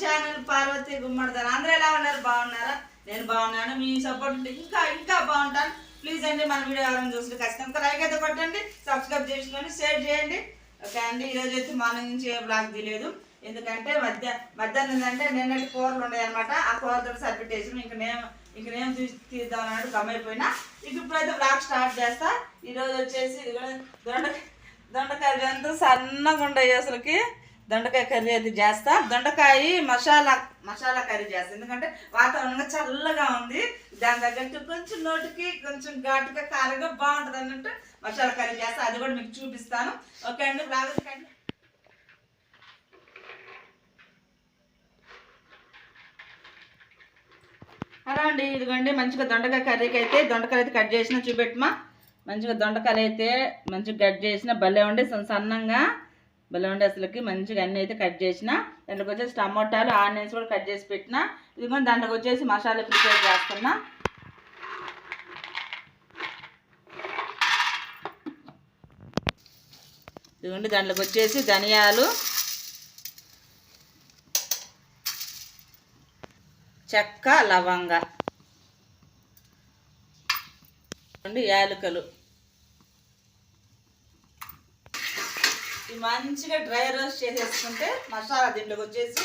Channel Parvati Gummadidaru అందరూ ఎలా ఉన్నారు? బాగున్నారా? నేను బాగున్నాను. మీ సపోర్ట్ ఉంటే ఇంకా ఇంకా బాగుంటాను. ప్లీజ్ అండి మన వీడియో ఎవరైనా చూసుకుంటే ఖచ్చితంగా లైక్ అయితే కొట్టండి సబ్స్క్రైబ్ చేసుకొని షేర్ చేయండి. ఓకే అండి ఈరోజు అయితే మార్నింగ్ నుంచి ఏ బ్లాగ్ తీయలేదు ఎందుకంటే మధ్య మధ్యాహ్నం అంటే నిన్నటి కూరలు ఉన్నాయి అనమాట ఆ కూరతో సరిపెట్టేసి ఇంక నేను ఇంక నేను తీసి తీద్దాం అన్నట్టు గమ్మైపోయినా ఇక ఇప్పుడైతే బ్లాగ్ స్టార్ట్ చేస్తా. ఈరోజు వచ్చేసి దొండ దొండకాయ దొండకాయలు ఎంతో సన్నగా ఉండయి అసలుకి. దొండకాయ కర్రీ అయితే చేస్తా. దొండకాయ మసాలా మసాలా కర్రీ చేస్తా. ఎందుకంటే వాతావరణంగా చల్లగా ఉంది. దాని తగ్గట్టు కొంచెం నోటికి కొంచెం ఘాటుగా కారంగా బాగుంటుంది అన్నట్టు మసాలా కర్రీ చేస్తా. అది కూడా మీకు చూపిస్తాను. ఓకే అండి బ్లాగ్ కండి హలో అండి ఇదిగోండి మంచిగా దొండకాయ కర్రీకి అయితే దొండకాయలు అయితే కట్ చేసిన చూపెట్టమా. మంచిగా దొండకాయలు అయితే మంచిగా కట్ చేసిన భలే ఉండి సన్నంగా. భలే అసలుకి మంచిగా అన్నీ అయితే కట్ చేసిన. దాంట్లోకి వచ్చేసి టమోటాలు ఆనియన్స్ కూడా కట్ చేసి పెట్టిన. ఇదిగోండి దాంట్లోకి వచ్చేసి మసాలా ప్రిపేర్ చేస్తున్నా. ఇదిగోండి దాంట్లోకి వచ్చేసి ధనియాలు చెక్క లవంగ. రెండు యాలకులు. మంచిగా డ్రై రోస్ట్ చేసేసుకుంటే మసాలా దీంట్లోకి వచ్చేసి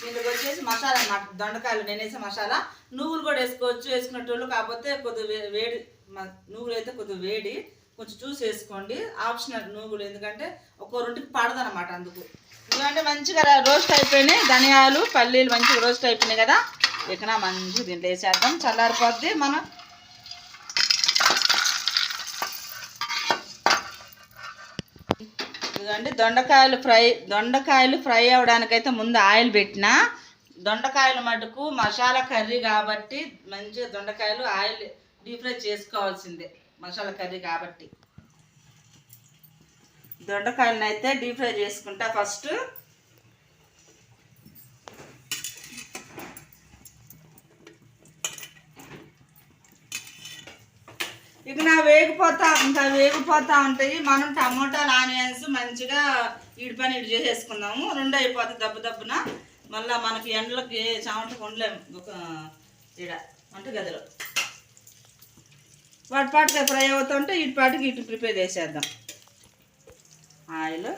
దీంట్లోకి వచ్చేసి మసాలా అనమాట దొండకాయలు నేను వేసే మసాలా. నువ్వులు కూడా వేసుకోవచ్చు వేసుకునేటోళ్ళు. కాకపోతే కొద్దిగా వేడి నువ్వులు అయితే కొద్దిగా వేడి. కొంచెం చూసి వేసుకోండి. ఆప్షనల్ నువ్వులు ఎందుకంటే ఒక్కో రొంటికి పడదనమాట అందుకు. ఎందుకంటే మంచిగా రోస్ట్ అయిపోయినాయి. ధనియాలు పల్లీలు మంచిగా రోస్ట్ అయిపోయినాయి కదా. ఇకన మంచిగా దీంట్లో వేసేద్దాం. చల్లారిపోద్ది. మనం ఇదిగోండి దొండకాయలు ఫ్రై దొండకాయలు ఫ్రై అవ్వడానికైతే ముందు ఆయిల్ పెట్టిన దొండకాయలు మటుకు మసాలా కర్రీ కాబట్టి మంచిగా దొండకాయలు ఆయిల్ డీప్ ఫ్రై చేసుకోవాల్సిందే మసాలా కర్రీ కాబట్టి. దొండకాయలను అయితే డీప్ ఫ్రై చేసుకుంటా ఫస్ట్. ఇక నా వేగిపోతా ఇంకా వేగిపోతా ఉంటాయి మనం టమోటాలు ఆనియన్స్ మంచిగా ఇడి పని ఇడి చేసేసుకుందాము రెండు అయిపోతాయి దెబ్బ దెబ్బన. మళ్ళీ మనకి ఎండలకి చెమటకు ఉండలేము ఒక ఇడ వంట గదిలో. వాటి పాటికి ఫ్రై అవుతుంటే ఇటు పాటికి ఇటు ప్రిపేర్ చేసేద్దాం. ఆయిల్.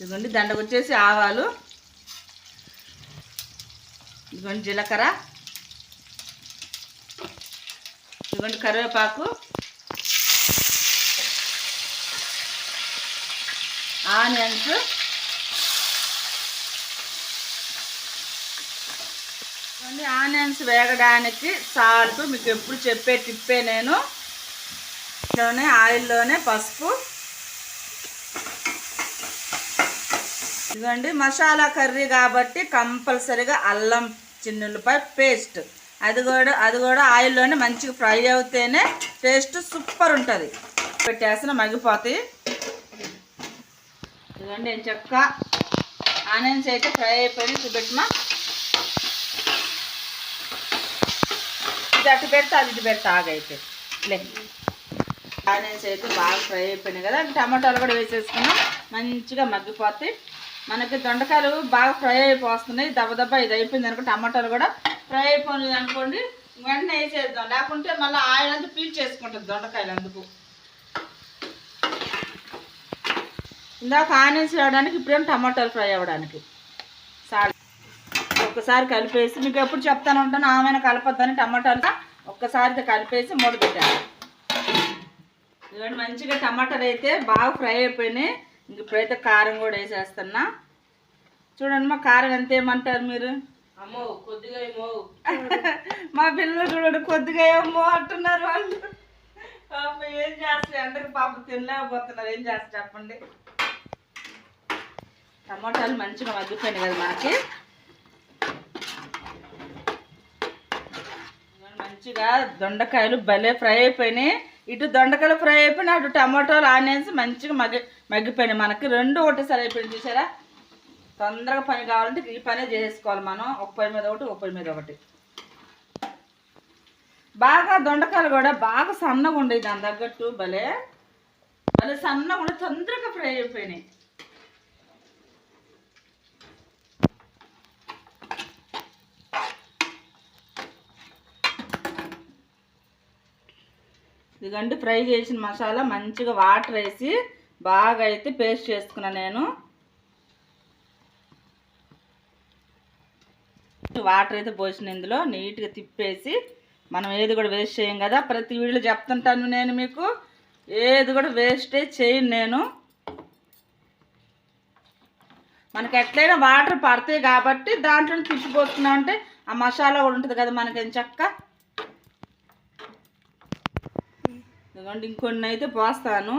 ఇదిగోండి దండకు వచ్చేసి ఆవాలు. ఇదిగోండి జీలకర్ర. ఇదిగోండి కరివేపాకు. ఆనియన్స్. ఇదిగోండి ఆనియన్స్ వేగడానికి సాల్ట్ మీకు ఎప్పుడు చెప్పే టిప్పే నేను. ఇందులోనే ఆయిల్లోనే పసుపు. ఇదిగోండి మసాలా కర్రీ కాబట్టి కంపల్సరీగా అల్లం చిన్నులపై పేస్ట్ అది కూడా అది కూడా ఆయిల్లోనే మంచిగా ఫ్రై అవుతేనే టేస్ట్ సూపర్ ఉంటుంది. పెట్టేసిన మగ్గిపోతాయి. ఇదిగోండి నేను చెక్క ఆనియన్స్ అయితే ఫ్రై అయిపోయి చూపెట్టమా. ఇది అటు పెడితే అది ఇటు పెడితే ఆగైతే. లే. ఆనియన్స్ అయితే బాగా ఫ్రై అయిపోయినాయి కదా. టమాటాలు కూడా వేసేసుకున్నాం. మంచిగా మగ్గిపోతాయి. మనకి దొండకాయలు బాగా ఫ్రై అయిపోతున్నాయి దెబ్బ ఇది అయిపోయింది అనుకో టమాటాలు కూడా ఫ్రై అయిపోయింది అనుకోండి వెంటనే వేసేద్దాం. లేకుంటే మళ్ళీ ఆయిల్ అంతా పీల్ చేసుకుంటుంది దొండకాయలు అందుకు. ఇందాక ఆనియన్స్ వేయడానికి ఇప్పుడేం టమాటాలు ఫ్రై అవ్వడానికి. సాల్ ఒక్కసారి కలిపేసి మీకు ఎప్పుడు చెప్తాను ఉంటాను ఆమెను కలపొద్దని టమాటాలు ఒక్కసారి కలిపేసి మూడు పెట్టాను ఇవన్నీ మంచిగా టమాటాలు అయితే బాగా ఫ్రై అయిపోయినాయి. ఇంక ఇప్పుడైతే కారం కూడా వేసేస్తున్నా. చూడండి మా కారం ఎంత ఏమంటారు మీరు? అమ్మో కొద్దిగా ఏమో. మా పిల్లలు చూడండి కొద్దిగా ఏమో అంటున్నారు వాళ్ళు. పాపం ఏం చేస్తారు? ఎండకు పాపం తినలేకపోతున్నారు. ఏం చేస్తారు చెప్పండి? టమాటాలు మంచిగా మగ్గిపోయినాయి కదా మనకి మంచిగా దొండకాయలు భలే ఫ్రై అయిపోయినాయి. ఇటు దొండకాయలు ఫ్రై అయిపోయినా అటు టమాటోలు ఆనియన్స్ మంచిగా మగ్గి మగ్గిపోయినాయి. మనకి రెండు ఒకటేసారి అయిపోయింది చూసారా? తొందరగా పని కావాలంటే ఈ పనే చేసుకోవాలి మనం. ఒక పొయ్యి మీద ఒకటి ఒక పొయ్యి మీద ఒకటి. బాగా దొండకాయలు కూడా బాగా సన్నగా ఉండేది దాని తగ్గట్టు. భలే భలే సన్నగా ఉండే తొందరగా ఫ్రై అయిపోయినాయి. ఇదిగండి ఫ్రై చేసిన మసాలా మంచిగా వాటర్ వేసి బాగా అయితే పేస్ట్ చేసుకున్నా నేను. వాటర్ అయితే పోసిన ఇందులో నీట్గా తిప్పేసి మనం ఏది కూడా వేస్ట్ చేయం కదా. ప్రతి వీడియో చెప్తుంటాను నేను మీకు. ఏది కూడా వేస్టే చేయను నేను. మనకి ఎట్లయినా వాటర్ పడతాయి కాబట్టి దాంట్లో తిప్పిపోతున్నా అంటే ఆ మసాలా కూడా ఉంటుంది కదా మనకి చక్క? ఎందుకంటే ఇంకొన్ని అయితే పోస్తాను.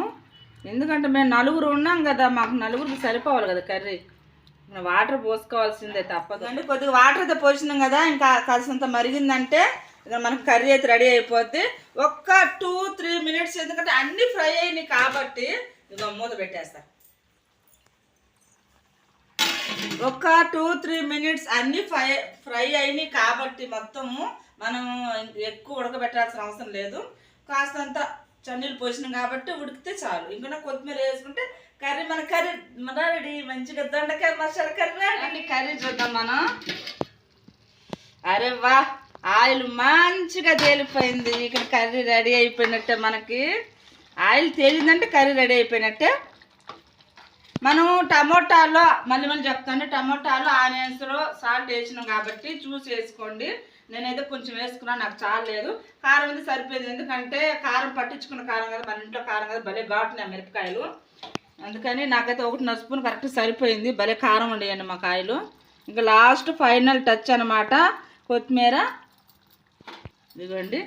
ఎందుకంటే మేము నలుగురు ఉన్నాం కదా మాకు నలుగురికి సరిపోవాలి కదా కర్రీ. వాటర్ పోసుకోవాల్సిందే తప్పదు. అంటే కొద్దిగా వాటర్ అయితే పోసినాం కదా ఇంకా కాసినంత మరిగిందంటే ఇక మనకు కర్రీ అయితే రెడీ అయిపోద్ది. ఒక్క టూ త్రీ మినిట్స్ ఎందుకంటే అన్నీ ఫ్రై అయినాయి కాబట్టి ఇక మూత పెట్టేస్తా. ఒక టూ త్రీ మినిట్స్ అన్నీ ఫ్రై ఫ్రై అయినాయి కాబట్టి మొత్తము మనం ఎక్కువ ఉడకబెట్టాల్సిన అవసరం లేదు. కాస్తంత చన్నీళ్ళు పోసినాం కాబట్టి ఉడికితే చాలు. ఇంకా కొత్తిమీర వేసుకుంటే కర్రీ మన కర్రీ మన రెడీ. మంచిగా దొండకాయ మసాలా కర్రీ రెడీ కర్రీ చూద్దాం మనం. అరే వా ఆయిల్ మంచిగా తేలిపోయింది. ఇక్కడ కర్రీ రెడీ అయిపోయినట్టే మనకి. ఆయిల్ తేలిందంటే కర్రీ రెడీ అయిపోయినట్టే. మనం టమోటాలో మళ్ళీ మళ్ళీ చెప్తాను టమోటాలో ఆనియన్స్లో సాల్ట్ వేసినాం కాబట్టి చూసి వేసుకోండి. నేనైతే కొంచెం వేసుకున్నాను నాకు చాలేదు కారం అయితే సరిపోయింది ఎందుకంటే కారం పట్టించుకున్న కారం కదా మన ఇంట్లో కారం కదా భలే ఘాటున్నాయి మిరపకాయలు. అందుకని నాకైతే ఒకటిన్నర స్పూన్ కరెక్ట్ సరిపోయింది. భలే కారం ఉండేయండి మా కాయలు. ఇంకా లాస్ట్ ఫైనల్ టచ్ అనమాట కొత్తిమీర. ఇదిగోండి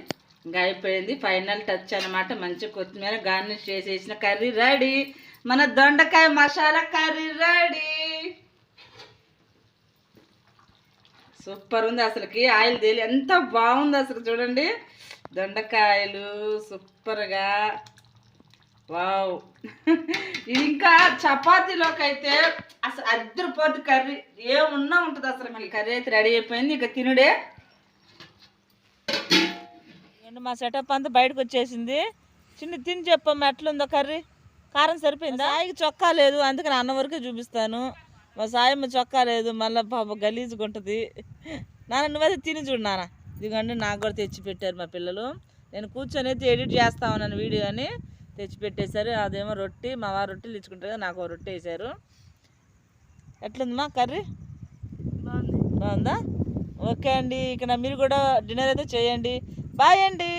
ఇంకా అయిపోయింది ఫైనల్ టచ్ అనమాట మంచి కొత్తిమీర గార్నిష్ చేసేసిన కర్రీ రెడీ. మన దొండకాయ మసాలా కర్రీ రెడీ. సూపర్ ఉంది అసలుకి. ఆయిల్ తేలి ఎంత బాగుంది అసలు చూడండి. దొండకాయలు సూపర్గా. వావ్. ఇది ఇంకా చపాతీలోకి అయితే అసలు అద్దరిపోద్ది కర్రీ ఏమున్నా ఉంటుంది అసలు మళ్ళీ కర్రీ అయితే రెడీ అయిపోయింది. ఇక తినుడే. ఏంటి మా సెటప్ అంతా బయటకు వచ్చేసింది. చిన్న తిని చెప్పమ్మా ఎట్లుందో కర్రీ. కారం సరిపోయిందా? సాయికి చొక్కా లేదు అందుకని అన్న వరకే చూపిస్తాను. మా సాయమ్మ చొక్కా లేదు మళ్ళీ పాప గలీజ్గా ఉంటుంది. నాన్న నువ్వైతే తిని చూడు నాన్న. ఇదిగోండి నాకు కూడా తెచ్చి పెట్టారు మా పిల్లలు. నేను కూర్చొని అయితే ఎడిట్ చేస్తా ఉన్నాను వీడియోని తెచ్చి పెట్టేశారు. అదేమో రొట్టి మా వారు రొట్టెలు ఇచ్చుకుంటారు నాకు ఓ రొట్టె వేశారు. ఎట్లుందమ్మా కర్రీ? బాగుందా. ఓకే అండి ఇక మీరు కూడా డిన్నర్ అయితే చేయండి. బాయ్ అండి.